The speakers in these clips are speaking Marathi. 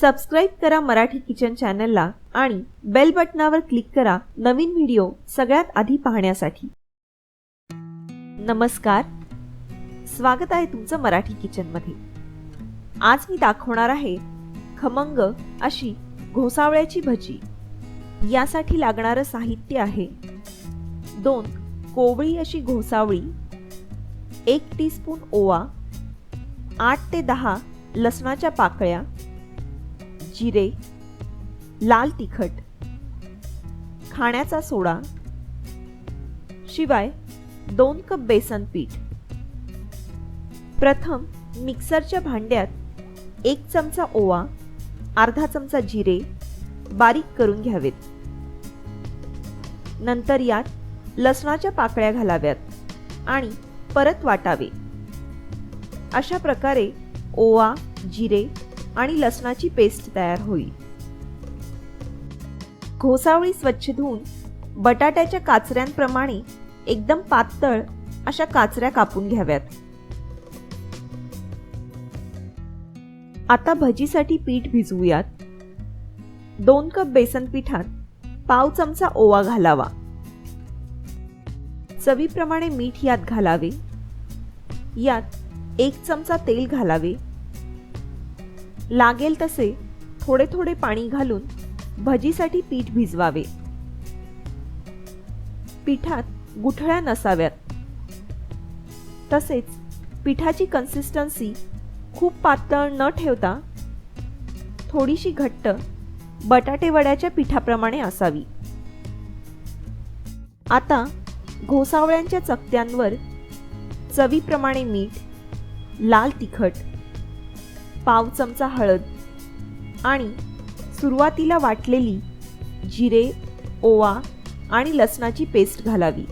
सबस्क्राईब करा मराठी किचन चॅनलला आणि बेल बटनावर क्लिक करा नवीन व्हिडिओ सगळ्यात आधी पाहण्यासाठी. नमस्कार. स्वागत आहे तुमचं मराठी किचनमध्ये. आज मी दाखवणार आहे खमंग अशी घोसावळ्याची भजी. यासाठी लागणारं साहित्य आहे. दोन कोवळी अशी घोसावळी एक टीस्पून ओवा आठ ते दहा लसणाच्या पाकळ्या जिरे लाल तिखट खाण्याचा सोडा शिवाय दोन कप बेसन पीठ. प्रथम मिक्सरच्या भांड्यात एक चमचा ओवा अर्धा चमचा जिरे बारीक करून घ्यावेत. नंतर यात लसणाच्या पाकळ्या घालाव्यात आणि परत वाटावे. अशा प्रकारे ओवा जिरे आणि लसणाची पेस्ट तयार होईल. घोसावळी स्वच्छ धुवून बटाट्याच्या काचऱ्यांप्रमाणे एकदम पातळ अशा काचऱ्या कापून घ्याव्यात. आता भजीसाठी पीठ भिजवूयात. दोन कप बेसन पिठात पाव चमचा ओवा घालावा. चवीप्रमाणे मीठ यात घालावे. यात एक चमचा तेल घालावे. लागेल तसे थोडे थोडे पाणी घालून भजीसाठी पीठ भिजवावे. पिठात गुठळ्या नसाव्यात. तसेच पिठाची कन्सिस्टन्सी खूप पातळ न ठेवता थोडीशी घट्ट बटाटे वड्याच्या पिठाप्रमाणे असावी. आता घोसावळ्यांच्या चकत्यांवर चवीप्रमाणे मीठ लाल तिखट पाव चमचा हळद आणि सुरुवातीला वाटलेली जिरे ओवा आणि लसणाची पेस्ट घालावी.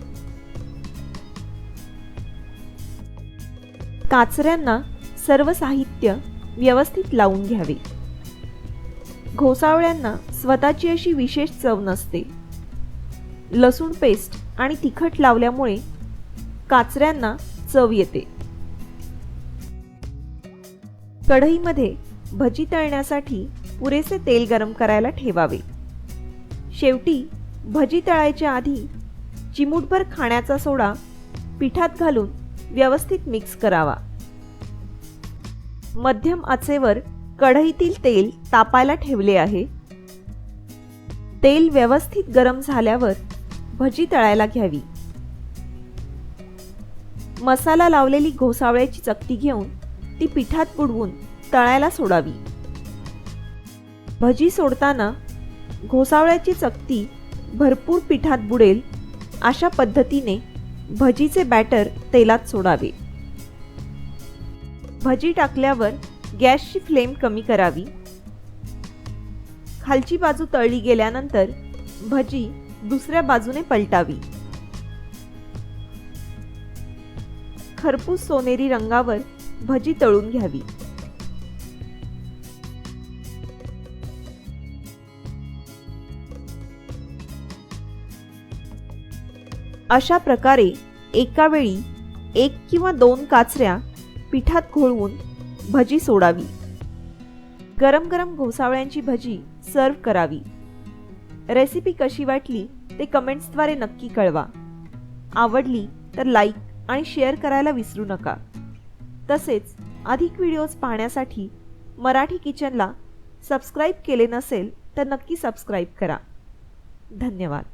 काचऱ्यांना सर्व साहित्य व्यवस्थित लावून घ्यावे. घोसावळ्यांना स्वतःची अशी विशेष चव नसते. लसूण पेस्ट आणि तिखट लावल्यामुळे काचऱ्यांना चव येते. कढईमध्ये भजी तळण्यासाठी पुरेसे तेल गरम करायला ठेवावे. शेवटी भजी तळायच्या आधी चिमूटभर खाण्याचा सोडा पिठात घालून व्यवस्थित मिक्स करावा. मध्यम आचेवर कढईतील तेल तापायला ठेवले आहे. तेल व्यवस्थित गरम झाल्यावर भजी तळायला घ्यावी. मसाला लावलेली घोसावळ्याची चकती घेऊन ती पिठात बुडवून तळायला सोडावी. भजी सोडताना घोसावळ्याची चकती भरपूर पिठात बुडेल अशा पद्धतीने भजीचे बॅटर तेलात सोडावे. भजी टाकल्यावर गॅसची फ्लेम कमी करावी. खालची बाजू तळली गेल्यानंतर भजी दुसऱ्या बाजूने पलटावी. खरपूस सोनेरी रंगावर भजी तळून घ्यावी. अशा प्रकारे एका वेळी एक किंवा दोन काचऱ्या पिठात घोळवून भजी सोडावी. गरम गरम घोसावळ्यांची भजी सर्व करावी. रेसिपी कशी वाटली ते कमेंट्सद्वारे नक्की कळवा. आवडली तर लाईक आणि शेअर करायला विसरू नका. तसेच अधिक व्हिडिओज पाहण्यासाठी मराठी किचनला सबस्क्राईब केले नसेल तर नक्की सबस्क्राईब करा. धन्यवाद.